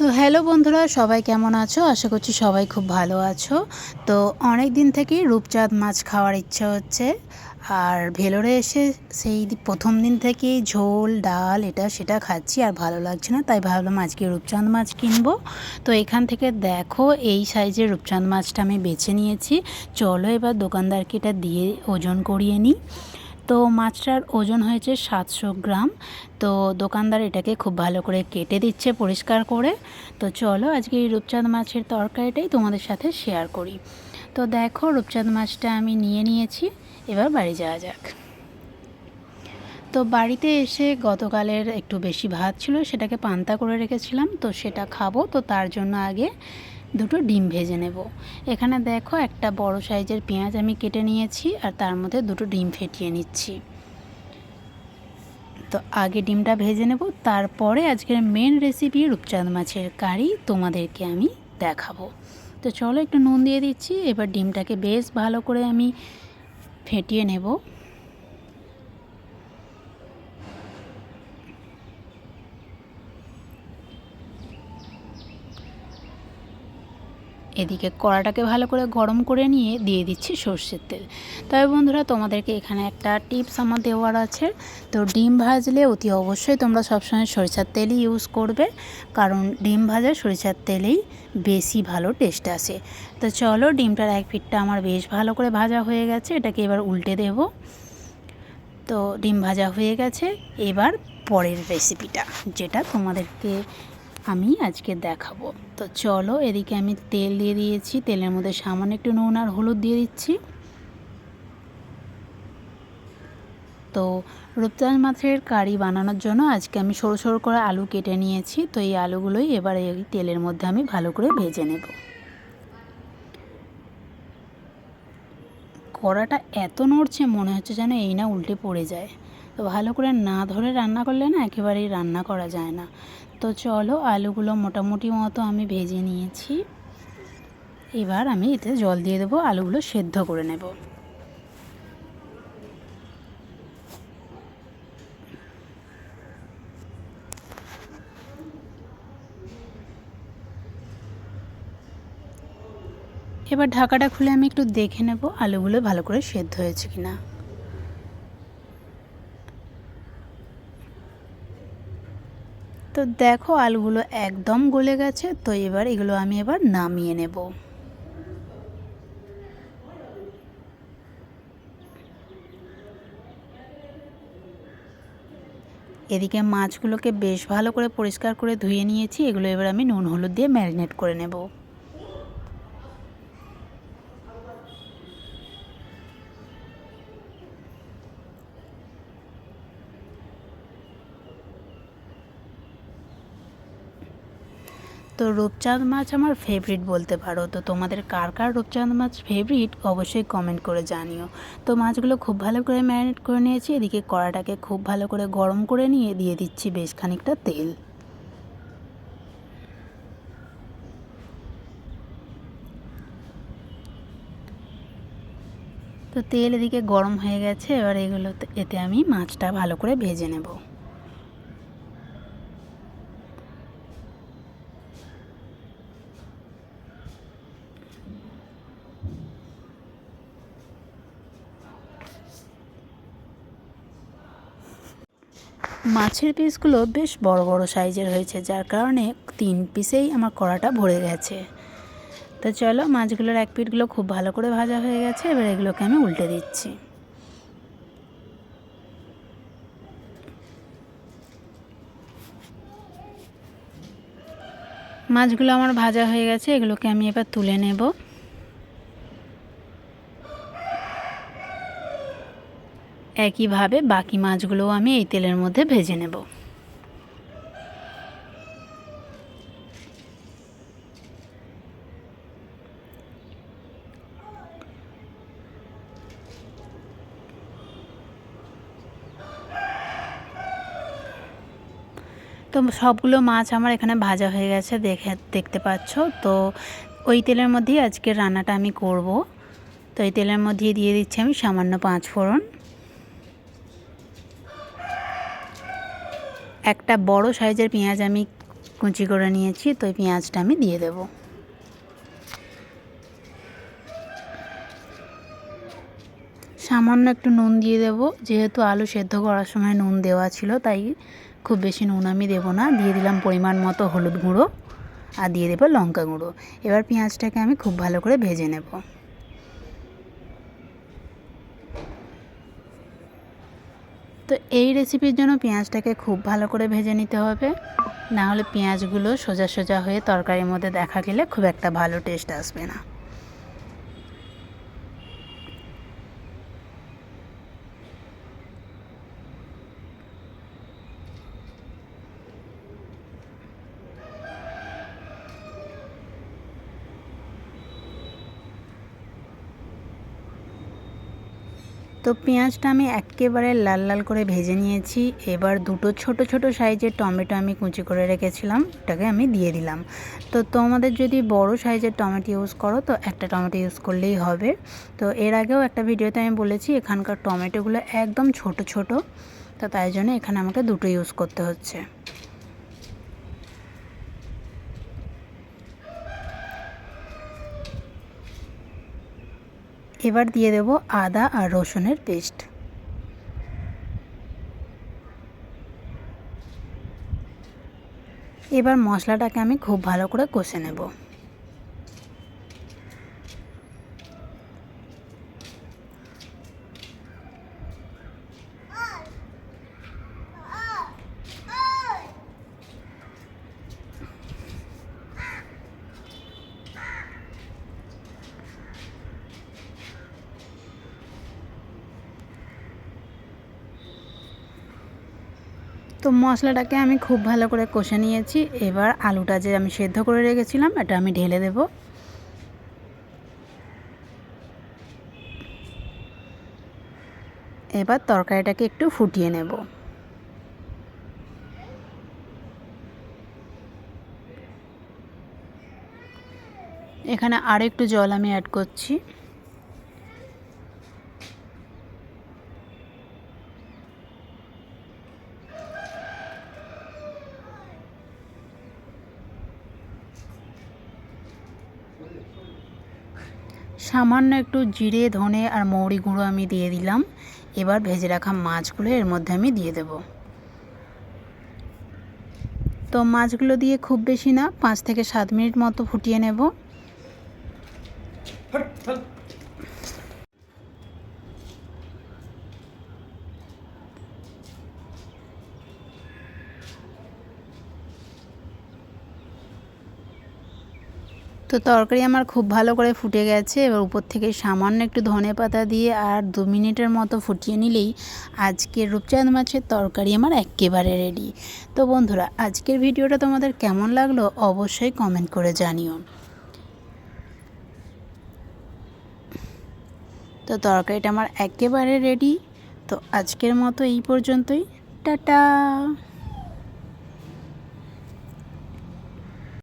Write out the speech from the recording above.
তো হ্যালো বন্ধুরা, সবাই কেমন আছো? আশা করছি সবাই খুব ভালো আছো। তো অনেক দিন থেকেই রূপচাঁদ মাছ খাওয়ার ইচ্ছা হচ্ছে। আর ভেলোরে এসে সেই প্রথম দিন থেকেই ঝোল, ডাল, এটা সেটা খাচ্ছি, আর ভালো লাগছে না, তাই ভাবলাম আজকে রূপচাঁদ মাছ কিনবো। তো এখান থেকে দেখো, এই সাইজের রূপচাঁদ মাছটা আমি বেছে নিয়েছি। চলো এবার দোকানদারকে এটা দিয়ে ওজন করিয়ে নিই। তো মাছটার ওজন হয়েছে সাতশো গ্রাম। তো দোকানদার এটাকে খুব ভালো করে কেটে দিচ্ছে পরিষ্কার করে। তো চলো আজকে এই রূপচাঁদ মাছের তরকারিটাই তোমাদের সাথে শেয়ার করি। তো দেখো রূপচাঁদ মাছটা আমি নিয়ে নিয়েছি, এবার বাড়ি যাওয়া যাক। তো বাড়িতে এসে গতকালের একটু বেশি ভাত ছিল, সেটাকে পান্তা করে রেখেছিলাম, তো সেটা খাব। তো তার জন্য আগে দুটো ডিম ভেজে নেব। এখানে দেখো একটা বড় সাইজের পেঁয়াজ আমি কেটে নিয়েছি আর তার মধ্যে দুটো ডিম ফেটিয়ে নিচ্ছি। তো আগে ডিমটা ভেজে নেব, তারপরে আজকের মেন রেসিপি রূপচাঁদ মাছের কারি তোমাদেরকে আমি দেখাবো। তো চলো একটু নুন দিয়ে দিচ্ছি, এবার ডিমটাকে বেশ ভালো করে আমি ফেটিয়ে নেব। এদিকে কড়াটাকে ভালো করে গরম করে নিয়ে দিয়ে দিচ্ছি সর্ষের তেল। তবে বন্ধুরা, তোমাদেরকে এখানে একটা টিপস আমার দেওয়ার আছে। তো ডিম ভাজলে অতি অবশ্যই তোমরা সবসময় সরিষার তেলই ইউজ করবে, কারণ ডিম ভাজা সরিষার তেলেই বেশি ভালো টেস্ট আসে। তো চলো, ডিমটার এক পিঠটা আমার বেশ ভালো করে ভাজা হয়ে গেছে, এটাকে এবার উল্টে দেব। তো ডিম ভাজা হয়ে গেছে, এবার পরের রেসিপিটা যেটা তোমাদেরকে আমি আজকে দেখাবো। তো চলো এদিকে আমি তেল দিয়ে দিয়েছি। তেলের মধ্যে সামান্য একটু নুন আর হলুদ দিয়ে দিচ্ছি। তো রূপচাঁদ মাছের কারি বানানোর জন্য আজকে আমি সরু সরু করে আলু কেটে নিয়েছি। তো এই আলুগুলোই এবার এই তেলের মধ্যে আমি ভালো করে ভেজে নেব। কড়াটা এত নড়ছে মনে হচ্ছে যেন এই না উল্টে পড়ে যায়। তো ভালো করে না ধরে রান্না করলে না একেবারেই রান্না করা যায় না। তো চলো আলুগুলো মোটামুটি মতো আমি ভেজে নিয়েছি। এবার আমি এতে জল দিয়ে দেবো, আলুগুলো সেদ্ধ করে নেব। এবার ঢাকাটা খুলে আমি একটু দেখে নেব আলুগুলো ভালো করে সেদ্ধ হয়েছে কিনা। তো দেখো আলুগুলো একদম গলে গেছে, তো এবার এগুলো আমি এবার নামিয়ে নেব। এদিকে মাছগুলোকে বেশ ভালো করে পরিষ্কার করে ধুয়ে নিয়েছি, এগুলো এবার আমি নুন হলুদ দিয়ে ম্যারিনেট করে নেব। তো রূপচাঁদ মাছ আমার ফেভারিট বলতে পারো। তো তোমাদের কার কার রূপচাঁদ মাছ ফেভারিট অবশ্যই কমেন্ট করে জানিও। তো মাছগুলো খুব ভালো করে ম্যারিনেট করে নিয়েছি, এদিকে কড়াটাকে খুব ভালো করে গরম করে নিয়ে দিয়ে দিচ্ছি বেশ খানিকটা তেল। তো তেল এদিকে গরম হয়ে গেছে, এবার এগুলো এতে আমি মাছটা ভালো করে ভেজে নেব। মাছের পিসগুলো বেশ বড় বড় সাইজের হয়েছে, যার কারণে তিন পিসেই আমার কড়াটা ভরে গেছে। তো চলো, মাছগুলোর এক পিঠগুলো খুব ভালো করে ভাজা হয়ে গেছে, এবার এগুলোকে আমি উল্টে দিচ্ছি। মাছগুলো আমার ভাজা হয়ে গেছে, এগুলোকে আমি এবার তুলে নেব। একইভাবে বাকি মাছগুলোও আমি এই তেলের মধ্যে ভেজে নেব। তো সবগুলো মাছ আমার এখানে ভাজা হয়ে গেছে, দেখে দেখতে পাচ্ছ? তো ওই তেলের মধ্যেই আজকে রান্নাটা আমি করব। তো এই তেলের মধ্যে দিয়ে দিচ্ছি আমি সামান্য পাঁচ ফোড়ন। একটা বড় সাইজের পেঁয়াজ আমি কুচি করে নিয়েছি, তো এই পেঁয়াজটা আমি দিয়ে দেব। সামান্য একটু নুন দিয়ে দেব, যেহেতু আলু সেদ্ধ করার সময় নুন দেওয়া ছিল, তাই খুব বেশি নুন আমি দেবো না। দিয়ে দিলাম পরিমাণ মতো হলুদ গুঁড়ো আর দিয়ে দেবো লঙ্কা গুঁড়ো। এবার পেঁয়াজটাকে আমি খুব ভালো করে ভেজে নেব। তো এই রেসিপির জন্য পেঁয়াজটাকে খুব ভালো করে ভেজে নিতে হবে। না হলে পেঁয়াজগুলো সোজা সোজা হয়ে তরকারির মধ্যে দেখা গেলে খুব একটা ভালো টেস্ট আসবে না। তো পেঁয়াজটা আমি একেবারে লাল লাল করে ভেজে নিয়েছি। এবার দুটো ছোট ছোট সাইজের টমেটো আমি কুচি করে রেখেছিলাম, ওটাকে আমি দিয়ে দিলাম। তো তোমাদের যদি বড় সাইজের টমেটো ইউজ করো, তো একটা টমেটো ইউজ করলেই হবে। তো এর আগেও একটা ভিডিওতে আমি বলেছি, এখানকার টমেটোগুলো একদম ছোট ছোট। তো তাই জন্য এখানে আমাকে দুটো ইউজ করতে হচ্ছে। এবার দিয়ে দেব আদা আর রসুনের পেস্ট। এবার মশলাটাকে আমি খুব ভালো করে কষে নেব। তো মশলাটাকে আমি খুব ভালো করে কষে নিয়েছি। এবার আলুটা যে আমি সেদ্ধ করে রেখেছিলাম, এটা আমি ঢেলে দেব। এবার তরকারিটাকে একটু ফুটিয়ে নেব। এখানে আর একটু জল আমি অ্যাড করছি। সামান্য একটু জিরে, ধনে আর মৌরি গুঁড়ো আমি দিয়ে দিলাম। এবার ভেজে রাখা মাছগুলো এর মধ্যে আমি দিয়ে দেব। তো মাছগুলো দিয়ে খুব বেশি না, পাঁচ থেকে সাত মিনিট মতো ফুটিয়ে নেব। তো তরকারি আমার খুব ভালো করে ফুটে গেছে। এবার উপর থেকে সামান্য একটু ধনে পাতা দিয়ে আর দু মিনিটের মতো ফুটিয়ে নিলেই আজকের রূপচাঁদ মাছের তরকারি আমার একেবারে রেডি তো বন্ধুরা, আজকের ভিডিওটা তোমাদের কেমন লাগল অবশ্যই কমেন্ট করে জানিও। তো তরকারিটা আমার একেবারে রেডি তো আজকের মতো এই পর্যন্তই। টাটা!